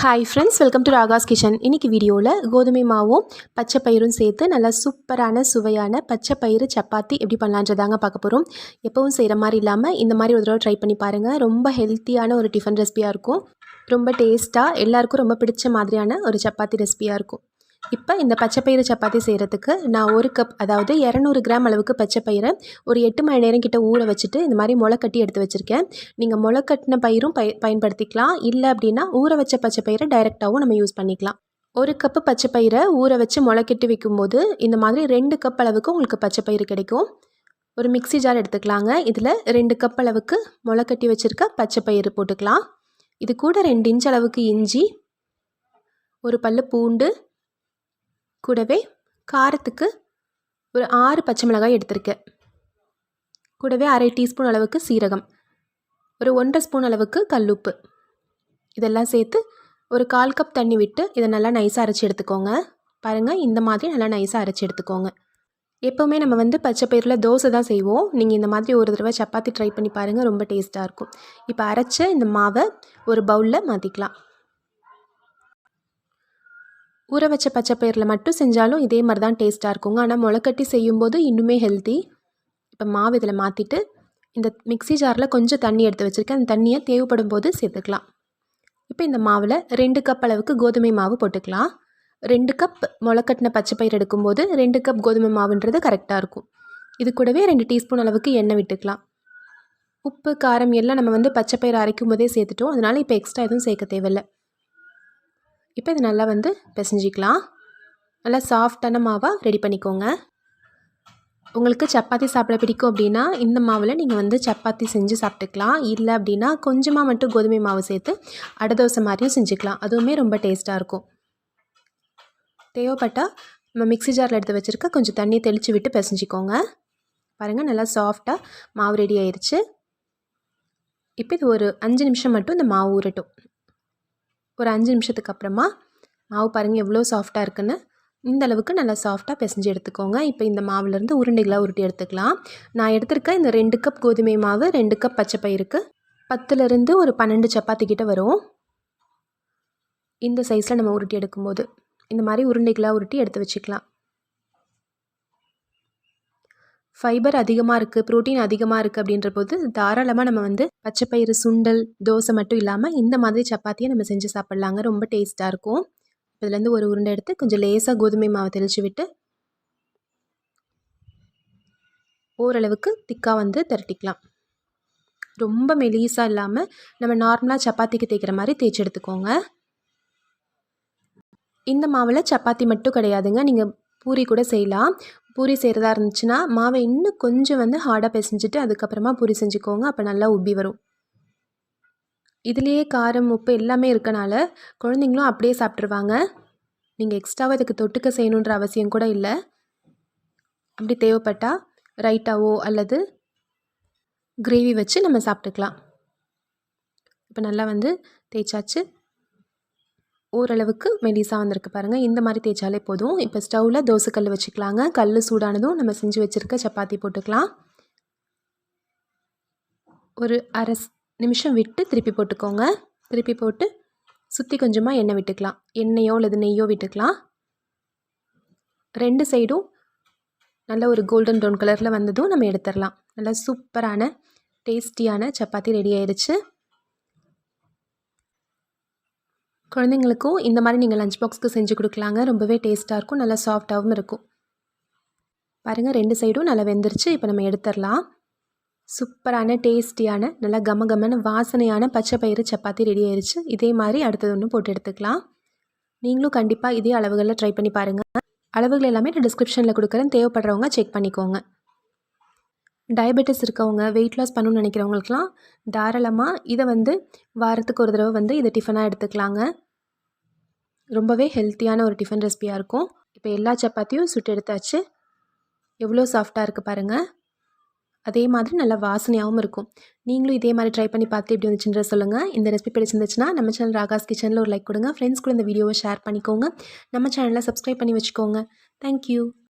Hi friends welcome to Raga's kitchen இன்றைக்கி வீடியோவில் கோதுமை மாவும் பச்சை பயிரும் சேர்த்து நல்லா சூப்பரான சுவையான பச்சை பயிறு சப்பாத்தி எப்படி பண்ணலான்றதாங்க பார்க்க போகிறோம் எப்போவும் செய்கிற மாதிரி இல்லாமல் இந்த மாதிரி ஒரு தடவை ட்ரை பண்ணி பாருங்கள் ரொம்ப ஹெல்த்தியான ஒரு டிஃபன் ரெசிபியாக இருக்கும். ரொம்ப டேஸ்ட்டாக எல்லாருக்கும் ரொம்ப பிடிச்ச மாதிரியான ஒரு சப்பாத்தி ரெசிபியாக இருக்கும். இப்போ இந்த பச்சைப்பயிறு சப்பாத்தி செய்கிறதுக்கு நான் ஒரு கப் அதாவது இரநூறு கிராம் அளவுக்கு பச்சைப்பயிரை ஒரு எட்டு மணி நேரம் கிட்ட ஊற வச்சுட்டு இந்த மாதிரி முளைக்கட்டி எடுத்து வச்சுருக்கேன். நீங்கள் முளைக்கட்டின பயிரும் பய பயன்படுத்திக்கலாம். இல்லை அப்படின்னா ஊற வச்ச பச்சைப்பயிரை டைரெக்டாகவும் நம்ம யூஸ் பண்ணிக்கலாம். ஒரு கப்பு பச்சைப்பயிரை ஊற வச்சு முளைக்கட்டி வைக்கும்போது இந்த மாதிரி ரெண்டு கப் அளவுக்கு உங்களுக்கு பச்சைப்பயிறு கிடைக்கும். ஒரு மிக்சி ஜார் எடுத்துக்கலாங்க. இதில் ரெண்டு கப் அளவுக்கு முளைக்கட்டி வச்சுருக்க பச்சைப்பயிறு போட்டுக்கலாம். இது கூட ரெண்டு இன்ச் அளவுக்கு இஞ்சி ஒரு பல்லு பூண்டு கூடவே காரத்துக்கு ஒரு ஆறு பச்சை மிளகாய் எடுத்திருக்கேன் கூடவே அரை டீஸ்பூன் அளவுக்கு சீரகம் ஒரு ஒன்றரை ஸ்பூன் அளவுக்கு கல்லுப்பு. இதெல்லாம் சேர்த்து ஒரு கால் கப் தண்ணி விட்டு இதை நல்லா நைஸாக அரைச்சி எடுத்துக்கோங்க. பாருங்கள் இந்த மாதிரி நல்லா நைஸாக அரைச்சி எடுத்துக்கோங்க. எப்போவுமே நம்ம வந்து பச்சை பயிரில் தோசை தான் செய்வோம். நீங்கள் இந்த மாதிரி ஒரு தடவை சப்பாத்தி ட்ரை பண்ணி பாருங்கள் ரொம்ப டேஸ்ட்டாக இருக்கும். இப்போ அரைச்ச இந்த மாவை ஒரு பவுலில் மாற்றிக்கலாம் ஊற வச்ச பச்சை பயிரில் மட்டும் செஞ்சாலும் இதே மாதிரி தான் டேஸ்ட்டாக இருக்குங்க. ஆனால் முளைக்கட்டி செய்யும்போது இன்னுமே ஹெல்த்தி இப்போ மாவு இதில் மாற்றிட்டு இந்த மிக்சி ஜாரில் கொஞ்சம் தண்ணி எடுத்து வச்சுருக்கேன். அந்த தண்ணியை தேவைப்படும் போது சேர்த்துக்கலாம். இப்போ இந்த மாவில் ரெண்டு கப் அளவுக்கு கோதுமை மாவு போட்டுக்கலாம். ரெண்டு கப் முளைக்கட்டின பச்சை பயிர் எடுக்கும்போது ரெண்டு கப் கோதுமை மாவுன்றது கரெக்டாக இருக்கும். இது கூடவே ரெண்டு டீஸ்பூன் அளவுக்கு எண்ணெய் விட்டுக்கலாம். உப்பு காரம் எல்லாம் நம்ம வந்து பச்சை பயிர் அரைக்கும் போதே சேர்த்துட்டோம். அதனால் இப்போ எக்ஸ்ட்ரா எதுவும் சேர்க்க தேவையில்லை. இப்போ இது நல்லா வந்து பிசைஞ்சிக்கலாம். நல்லா சாஃப்டான மாவாக ரெடி பண்ணிக்கோங்க. உங்களுக்கு சப்பாத்தி சாப்பிட பிடிக்கும் அப்படின்னா இந்த மாவில் நீங்கள் வந்து சப்பாத்தி செஞ்சு சாப்பிட்டுக்கலாம். இல்லை அப்படின்னா கொஞ்சமாக மட்டும் கோதுமை மாவு சேர்த்து அடை தோசை மாதிரியும் செஞ்சுக்கலாம். அதுவுமே ரொம்ப டேஸ்ட்டாக இருக்கும். தேவைப்பட்டால் நம்ம மிக்ஸி ஜாரில் எடுத்து வச்சுருக்க கொஞ்சம் தண்ணி தெளித்து விட்டு பிசைஞ்சிக்கோங்க. பாருங்கள் நல்லா சாஃப்டாக மாவு ரெடி ஆயிடுச்சு இப்போ இது ஒரு அஞ்சு நிமிஷம் மட்டும் இந்த மாவு ஊறட்டும். ஒரு அஞ்சு நிமிஷத்துக்கு அப்புறமா மாவு பாருங்கள் எவ்வளோ சாஃப்டாக இருக்குன்னு. இந்த அளவுக்கு நல்லா சாஃப்டாக பிசைஞ்சு எடுத்துக்கோங்க. இப்போ இந்த மாவுலேருந்து உருண்டைகளாக உருட்டி எடுத்துக்கலாம். நான் எடுத்திருக்க இந்த ரெண்டு கப் கோதுமை மாவு ரெண்டு கப் பச்சை பயிருக்கு பத்துலேருந்து ஒரு பன்னெண்டு சப்பாத்தி கிட்ட வரும். இந்த சைஸில் நம்ம உருட்டி எடுக்கும்போது இந்த மாதிரி உருண்டைகளாக உருட்டி எடுத்து வச்சுக்கலாம். ஃபைபர் அதிகமாக இருக்குது ப்ரோட்டீன் அதிகமாக இருக்குது அப்படின்ற போது தாராளமாக நம்ம வந்து பச்சைப்பயிறு சுண்டல் தோசை மட்டும் இல்லாமல் இந்த மாதிரி சப்பாத்தியை நம்ம செஞ்சு சாப்பிட்லாங்க. ரொம்ப டேஸ்ட்டாக இருக்கும். இதுலேருந்து ஒரு உருண்டை எடுத்து கொஞ்சம் லேசாக கோதுமை மாவை தெளித்து விட்டு ஓரளவுக்கு திக்காக வந்து திரட்டிக்கலாம். ரொம்ப மெலீஸாக இல்லாமல் நம்ம நார்மலாக சப்பாத்திக்கு தேய்க்கிற மாதிரி தேய்ச்சி எடுத்துக்கோங்க. இந்த மாவில் சப்பாத்தி மட்டும் கிடையாதுங்க. நீங்கள் பூரி கூட செய்யலாம். பூரி செய்கிறதா இருந்துச்சுன்னா மாவை இன்னும் கொஞ்சம் வந்து ஹார்டாக பிசைஞ்சிட்டு அதுக்கப்புறமா பூரி செஞ்சுக்கோங்க. அப்போ நல்லா உப்பி வரும். இதுலேயே காரம் உப்பு எல்லாமே இருக்கனால குழந்தைங்களும் அப்படியே சாப்பிட்ருவாங்க நீங்கள் எக்ஸ்ட்ராவாக இதுக்கு தொட்டுக்க செய்யணுன்ற அவசியம் கூட இல்லை. அப்படி தேவைப்பட்டால் ரைட்டாவோ அல்லது கிரேவி வச்சு நம்ம சாப்பிட்டுக்கலாம். இப்போ நல்லா வந்து தேய்ச்சாச்சு. ஓரளவுக்கு மெலிசாக வந்திருக்கு பாருங்கள் இந்த மாதிரி தேய்ச்சாலே போதும். இப்போ ஸ்டவ்வில் தோசை கல் வச்சுக்கலாங்க. கல் சூடானதும் நம்ம செஞ்சு வச்சுருக்க சப்பாத்தி போட்டுக்கலாம். ஒரு அரை நிமிஷம் விட்டு திருப்பி போட்டுக்கோங்க. திருப்பி போட்டு சுற்றி கொஞ்சமாக எண்ணெய் விட்டுக்கலாம். எண்ணெயோ அல்லது நெய்யோ விட்டுக்கலாம். ரெண்டு சைடும் நல்ல ஒரு கோல்டன் ப்ரௌன் கலரில் வந்ததும் நம்ம எடுத்துடலாம். நல்லா சூப்பரான டேஸ்டியான சப்பாத்தி ரெடி ஆயிடுச்சு குழந்தைங்களுக்கும் இந்த மாதிரி நீங்கள் லஞ்ச் பாக்ஸ்க்கு செஞ்சு கொடுக்கலாங்க. ரொம்பவே டேஸ்ட்டாக இருக்கும். நல்லா சாஃப்டாகவும் இருக்கும். பாருங்கள் ரெண்டு சைடும் நல்லா வெந்துருச்சு. இப்போ நம்ம எடுத்துடலாம். சூப்பரான டேஸ்டியான நல்லா கம கமன வாசனையான பச்சை பயிறு சப்பாத்தி ரெடி ஆயிடுச்சு இதே மாதிரி அடுத்தது ஒன்று போட்டு எடுத்துக்கலாம். நீங்களும் கண்டிப்பாக இதே அளவுகளில் ட்ரை பண்ணி பாருங்கள் அளவுகள் எல்லாமே நான் டிஸ்கிரிப்ஷனில் கொடுக்குறேன். தேவைப்படுறவங்க செக் பண்ணிக்கோங்க. டயபெட்டிஸ் இருக்கவங்க வெயிட் லாஸ் பண்ணணும்னு நினைக்கிறவங்களுக்குலாம் தாராளமாக இதை வந்து வாரத்துக்கு ஒரு தடவை வந்து இதை டிஃபனாக எடுத்துக்கலாங்க. ரொம்பவே ஹெல்த்தியான ஒரு டிஃபன் ரெசிபியாக இருக்கும். இப்போ எல்லா சப்பாத்தியும் சுட்டு எடுத்தாச்சு. எவ்வளோ சாஃப்டாக இருக்குது பாருங்கள் அதே மாதிரி நல்லா வாசனையாகவும் இருக்கும். நீங்களும் இதே மாதிரி ட்ரை பண்ணி பார்த்து எப்படி வந்துச்சுன்ற சொல்லுங்கள் இந்த ரெசிபி பிடிச்சிருந்துச்சுன்னா நம்ம சேனல் ராகாஸ் கிச்சனில் ஒரு லைக் கொடுங்க. ஃப்ரெண்ட்ஸ் கூட இந்த வீடியோவை ஷேர் பண்ணிக்கோங்க. நம்ம சேனலில் சப்ஸ்கிரைப் பண்ணி வச்சுக்கோங்க. தேங்க்யூ